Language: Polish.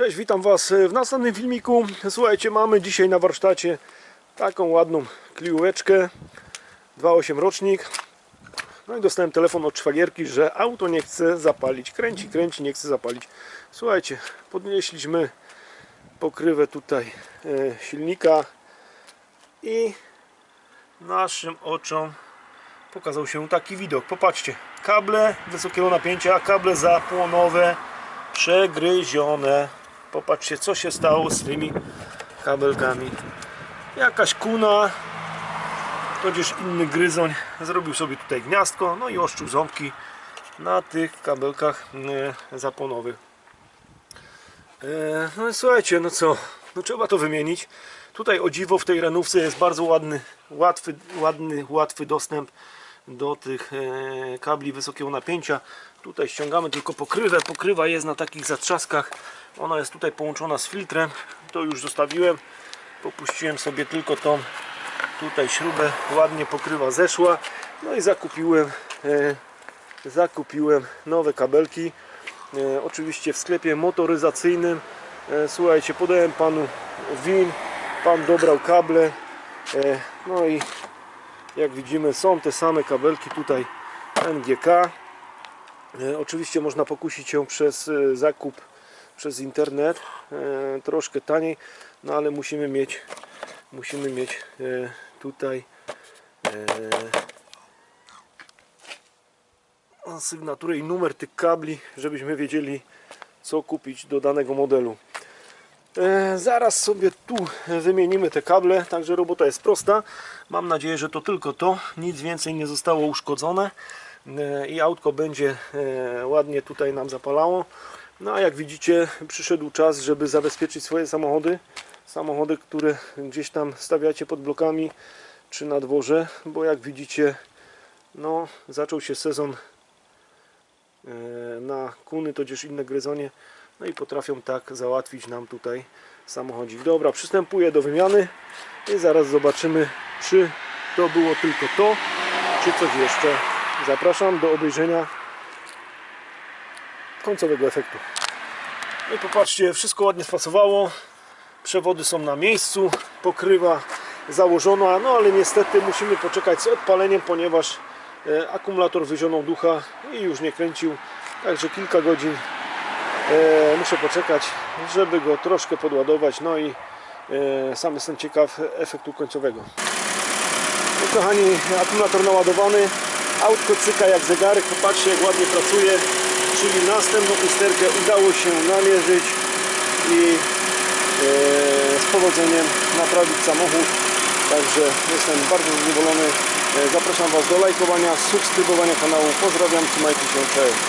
Cześć, witam Was w następnym filmiku. Słuchajcie, mamy dzisiaj na warsztacie taką ładną kliłeczkę 2.8 rocznik. No i dostałem telefon od szwagierki, że auto nie chce zapalić. Kręci, kręci, nie chce zapalić. Słuchajcie, podnieśliśmy pokrywę tutaj e, silnika i naszym oczom pokazał się taki widok. Popatrzcie, kable wysokiego napięcia, kable zapłonowe przegryzione. Popatrzcie, co się stało z tymi kabelkami. Jakaś kuna, tudzież inny gryzoń zrobił sobie tutaj gniazdko, no i oszczuł ząbki na tych kabelkach e, zapłonowych. E, No i słuchajcie, no co, no trzeba to wymienić. Tutaj o dziwo w tej renówce jest bardzo ładny, łatwy, ładny, łatwy dostęp do tych e, kabli wysokiego napięcia. Tutaj ściągamy tylko pokrywę. Pokrywa jest na takich zatrzaskach. Ona jest tutaj połączona z filtrem. To już zostawiłem. Popuściłem sobie tylko tą tutaj śrubę. Ładnie pokrywa zeszła. No i zakupiłem e, zakupiłem nowe kabelki. E, oczywiście w sklepie motoryzacyjnym. E, słuchajcie, podałem panu WIN. Pan dobrał kable. E, no i jak widzimy są te same kabelki tutaj NGK e, oczywiście można pokusić się przez e, zakup przez internet e, troszkę taniej no ale musimy mieć musimy mieć e, tutaj e, sygnaturę i numer tych kabli żebyśmy wiedzieli co kupić do danego modelu Zaraz sobie tu wymienimy te kable, także robota jest prosta. Mam nadzieję, że to tylko to, nic więcej nie zostało uszkodzone i autko będzie ładnie tutaj nam zapalało. No a jak widzicie, przyszedł czas, żeby zabezpieczyć swoje samochody. Samochody, które gdzieś tam stawiacie pod blokami czy na dworze, bo jak widzicie, no zaczął się sezon e, na kuny, tudzież inne gryzonie. No i potrafią tak załatwić nam tutaj samochodzik. Dobra, przystępuję do wymiany i zaraz zobaczymy, czy to było tylko to, czy coś jeszcze. Zapraszam do obejrzenia końcowego efektu. No i popatrzcie, wszystko ładnie spasowało. Przewody są na miejscu, pokrywa założona, no ale niestety musimy poczekać z odpaleniem, ponieważ e, akumulator wyzionął ducha i już nie kręcił. Także kilka godzin e, muszę poczekać, żeby go troszkę podładować. No i e, sam jestem ciekaw efektu końcowego. No kochani, akumulator naładowany, autko cyka jak zegarek, popatrzcie jak ładnie pracuje, czyli następną usterkę udało się namierzyć i e, z powodzeniem naprawić samochód. Także jestem bardzo zadowolony. E, Zapraszam Was do lajkowania, subskrybowania kanału. Pozdrawiam, trzymajcie się, cześć.